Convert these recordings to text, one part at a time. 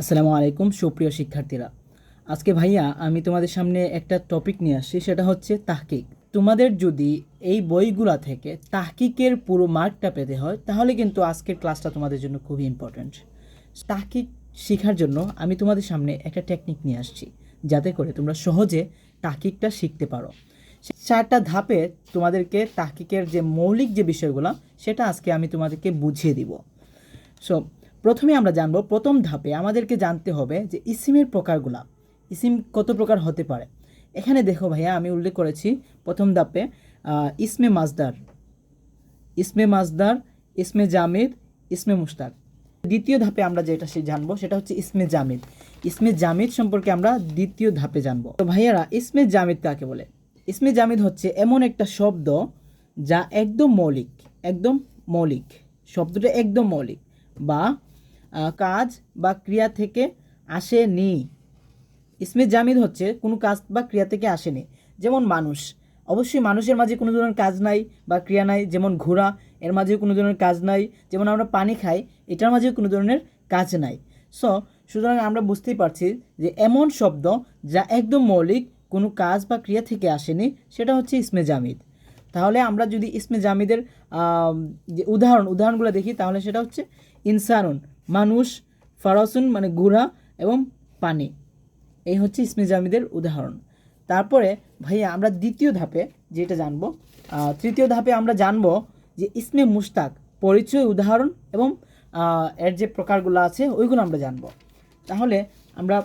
আসসালামু আলাইকুম, সুপ্রিয় শিক্ষার্থীরা। আজকে ভাইয়া, আমি তোমাদের সামনে একটা টপিক নিয়ে আসছি, সেটা হচ্ছে তাহকিক। তোমাদের যদি এই বইগুলা থেকে তাহকিকের পুরো মার্কটা পেতে হয়, তাহলে কিন্তু আজকের ক্লাসটা তোমাদের জন্য খুবই ইম্পর্ট্যান্ট তাহকিক শেখার জন্য আমি তোমাদের সামনে একটা টেকনিক নিয়ে আসছি, যাতে করে তোমরা সহজে তাহকিকটা শিখতে পারো। চারটা ধাপে তোমাদেরকে তাহকিকের যে মৌলিক যে বিষয়গুলো, সেটা আজকে আমি তোমাদেরকে বুঝিয়ে দিব। সো প্রথমে আমরা জানব, প্রথম ধাপে আমাদেরকে জানতে হবে যে ইসিমের প্রকারগুলা। ইসিম কত প্রকার হতে পারে? এখানে দেখো ভাইয়া, আমি উল্লেখ করেছি প্রথম ধাপে ইসমে মাজদার। ইসমে মাজদার, ইসমে জামিদ, ইসমে মুশতাক। দ্বিতীয় ধাপে আমরা যেটা সে জানব, সেটা হচ্ছে ইসমে জামিদ। ইসমে জামিদ সম্পর্কে আমরা দ্বিতীয় ধাপে জানব। তো ভাইয়ারা, ইসমে জামিদ কাকে বলে? ইসমে জামিদ হচ্ছে এমন একটা শব্দ যা একদম মৌলিক একদম মৌলিক। শব্দটা একদম মৌলিক বা কাজ বা ক্রিয়া থেকে আসেনি। ইসমে জামিদ হচ্ছে, কোনো কাজ বা ক্রিয়া থেকে আসেনি। যেমন মানুষ। অবশ্যই মানুষের মাঝে কোনো ধরনের কাজ নাই বা ক্রিয়া নাই, যেমন ঘোড়া, এর মাঝেও কোনো ধরনের কাজ নাই। যেমন আমরা পানি খাই, এটার মাঝেও কোনো ধরনের কাজ নাই। সো সুতরাং আমরা বুঝতেই পারছি যে এমন শব্দ যা একদম মৌলিক কোনো কাজ বা ক্রিয়া থেকে আসেনি, সেটা হচ্ছে ইসমে জামিদ তাহলে আমরা যদি ইসমে জামিদের যে উদাহরণ, উদাহরণগুলো দেখি, তাহলে সেটা হচ্ছে ইনসানুন। মানুষ, ফারাসুন মানে গুড়া এবং পানি। এই হচ্ছে ইসমে জামিদের উদাহরণ। তারপরে ভাইয়া আমরা দ্বিতীয় ধাপে যেটা জানব তৃতীয় ধাপে আমরা জানব যে ইসমে মুস্তাক পরিচয়, উদাহরণ এবং এর যে প্রকারগুলো আছে ওইগুলো আমরা জানব। তাহলে আমরা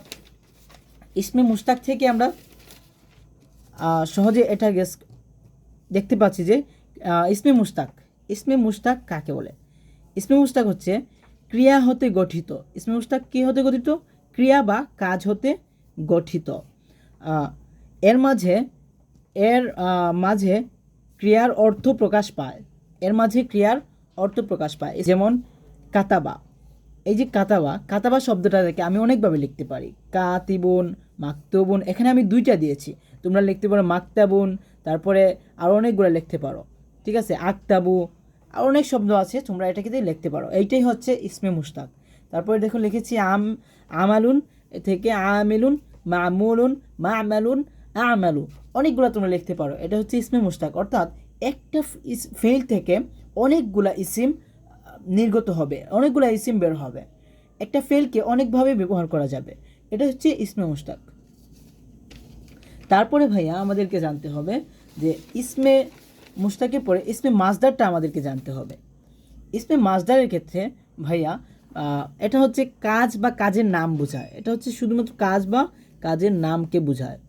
ইসমে মুস্তাক থেকে আমরা সহজে এটা গেস দেখতে পাচ্ছি যে ইসমে মুস্তাক ইসমে মুস্তাক কাকে বলে? ইসমে মুস্তাক হচ্ছে ক্রিয়া হতে গঠিত। ইসমে মুস্তাক কী হতে গঠিত? ক্রিয়া বা কাজ হতে গঠিত। এর মাঝে এর মাঝে ক্রিয়ার অর্থ প্রকাশ পায়। এর মাঝে ক্রিয়ার অর্থ প্রকাশ পায়। যেমন কাতাবা। এই যে কাতাবা কাতাবা শব্দটা থেকে আমি অনেকভাবে লিখতে পারি। কাতিবুন, মাকতবুন, এখানে আমি দুইটা দিয়েছি। তোমরা লিখতে পারো মাকতাবুন, তারপরে আরও অনেকগুলো লিখতে পারো। ঠিক আছে? আক্তাবু আর অনেক শব্দ আছে, তোমরা এটাকে দিয়ে লিখতে পারো। এইটাই হচ্ছে ইসমে মুস্তাক তারপরে দেখো লিখেছি আম, আমালুন থেকে আমিলুন, মামুলুন মা আমালুন আমালু। অনেকগুলো তোমরা লিখতে পারো। এটা হচ্ছে ইসমে মুস্তাক অর্থাৎ একটা ফেল থেকে অনেকগুলা ইসিম নির্গত হবে। অনেকগুলো ইসিম বের হবে। একটা ফেলকে অনেকভাবে ব্যবহার করা যাবে। এটা হচ্ছে ইসমে মুস্তাক তারপরে ভাইয়া আমাদেরকে জানতে হবে যে ইসমে মুস্তাকের পরে ইসমে মাজদারটা আমাদেরকে জানতে হবে। ইসমে মাজদারের ক্ষেত্রে, ভাইয়া এটা হচ্ছে কাজ বা কাজের নাম বোঝায়। এটা হচ্ছে শুধুমাত্র কাজ বা কাজের নামকে বোঝায়।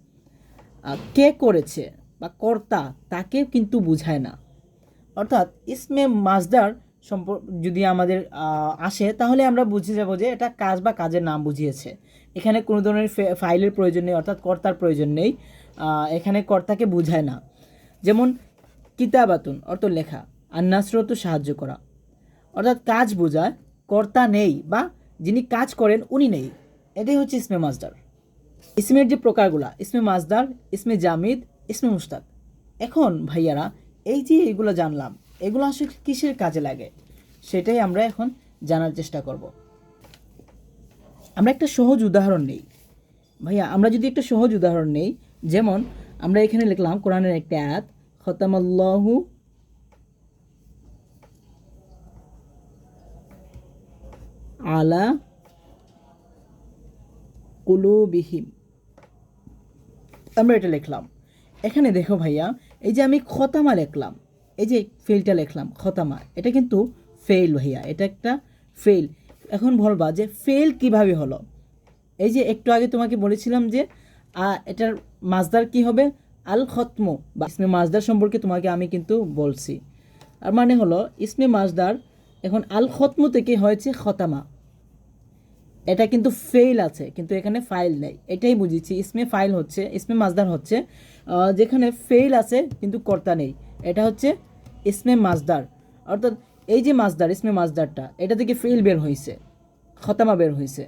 কে করেছে বা কর্তা তাকে কিন্তু বোঝায় না। অর্থাৎ ইসমে মাজদার সম্পর্ক যদি আমাদের আসে, তাহলে আমরা বুঝে যাব যে এটা কাজ বা কাজের নাম বুঝিয়েছে। এখানে কোনো ধরনের ফাইলের প্রয়োজন নেই, অর্থাৎ কর্তার প্রয়োজন নেই। এখানে কর্তাকে বোঝায় না। যেমন কিতাবাতুন, অর্থ লেখা, আর সাহায্য করা। অর্থাৎ কাজ বোঝায়, কর্তা নেই বা যিনি কাজ করেন উনি নেই। এটাই হচ্ছে ইসমে মাজদার। ইসমের যে প্রকারগুলা, ইসমে মাজদার, ইসমে জামিদ, ইসমে মুস্তাক। এখন, ভাইয়ারা, এই যে এগুলো জানলাম, এগুলো আসলে কিসের কাজে লাগে? সেটাই আমরা এখন জানার চেষ্টা করব। আমরা একটা সহজ উদাহরণ নেই। ভাইয়া, আমরা যদি একটা সহজ উদাহরণ নেই, যেমন আমরা এখানে লিখলাম, কোরআনের একটা আয়াত খতামাল্লাহু আলা কুলুবিহিম। আমরা এটা লিখলাম। এখানে দেখো ভাইয়া, এই যে আমি খতামা লিখলাম, এই যে ফেলটা লিখলাম, খতামা, এটা কিন্তু ফেল ভাইয়া, এটা একটা ফেল এখন বলবা যে ফেল কীভাবে হলো? এই যে একটু আগে তোমাকে বলেছিলাম যে এটার মাজদার কি হবে? আল খতম বা ইসমে মাজদার সম্পর্কে তোমাকে আমি কিন্তু বলছি। আর মানে হলো, ইসমে মাজদার এখন আল খতম থেকে হয়েছে খতামা। এটা কিন্তু ফেইল আছে, কিন্তু এখানে ফাইল নেই। এটাই বুঝেছি ইসমে ফাইল হচ্ছে, ইসমে মাজদার হচ্ছে যেখানে ফেইল আছে, কিন্তু কর্তা নেই। এটা হচ্ছে ইসমে মাজদার। অর্থাৎ এই যে মাজদার, ইসমে মাজদারটা, এটা থেকে ফেইল বের হয়েছে খতামা বের হয়েছে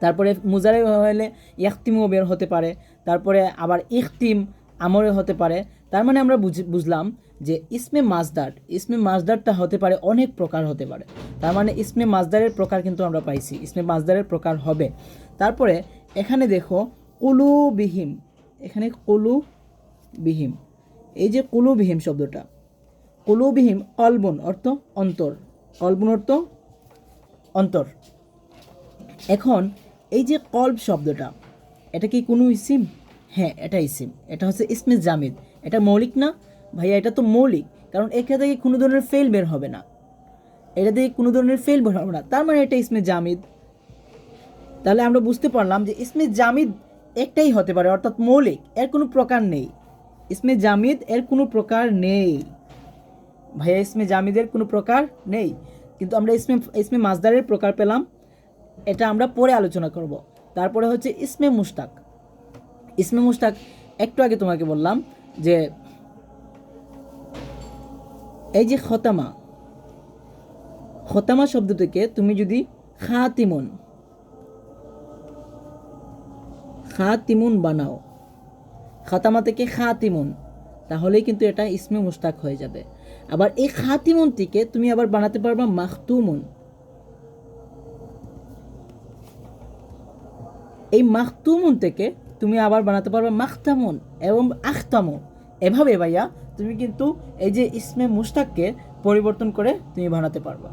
তারপরে মুজারে হলে ইয়াক্তিমও বের হতে পারে, তারপরে আবার ইখতিম আমরে হতে পারে। তার মানে আমরা বুঝ- বুঝলাম যে ইসমে মাজদার, ইসমে মাজদারটা হতে পারে অনেক প্রকার হতে পারে। তার মানে ইসমে মাজদারের প্রকার কিন্তু আমরা পাইছি, ইসমে মাজদারের প্রকার হবে। তারপরে এখানে দেখো কুলু বিহিম এখানে কুলু বিহিম এই যে কুলু বিহিম শব্দটা কুলু বিহিম কলবন অর্থ অন্তর, কলবন অর্থ অন্তর। এখন এই যে কল্ব শব্দটা, এটা কি কোনো ইসিম? হ্যাঁ এটা ইসিম। এটা হচ্ছে ইসমে জামিদ এটা মৌলিক না? ভাইয়া, এটা তো মৌলিক, কারণ এখান থেকে কোনো ধরনের ফেল বের হবে না? এটা থেকে কোনো ধরনের ফেল বের হবে না। তার মানে এটা ইসমে জামিদ তাহলে আমরা বুঝতে পারলাম যে ইসমে জামিদ একটাই হতে পারে, অর্থাৎ মৌলিক। এর কোনো প্রকার নেই। ইসমে জামিদ এর কোনো প্রকার নেই। ভাইয়া, ইসমে জামিদের কোনো প্রকার নেই। কিন্তু আমরা ইসমে ইসমে মাজদারের প্রকার পেলাম। এটা আমরা পরে আলোচনা করব। তারপরে হচ্ছে ইসমে মুস্তাক ইসমে মুস্তাক একটু আগে তোমাকে বললাম যে এই যে খতামা খতামা শব্দ থেকে তুমি যদি খাতিমুন খাতিমুন বানাও, খাতামা থেকে খাতিমুন, তাহলেই কিন্তু এটা ইসমে মুস্তাক হয়ে যাবে। আবার এই খাতিমুনটিকে তুমি আবার বানাতে পারবা মাখতুমুন। এই মাখতুমুন থেকে তুমি আবার বানাতে পারবে মাখতামুন এবং আখতামুন। এভাবে ভাইয়া তুমি কিন্তু এই যে ইসমে মুস্তাককে পরিবর্তন করে তুমি বানাতে পারবা।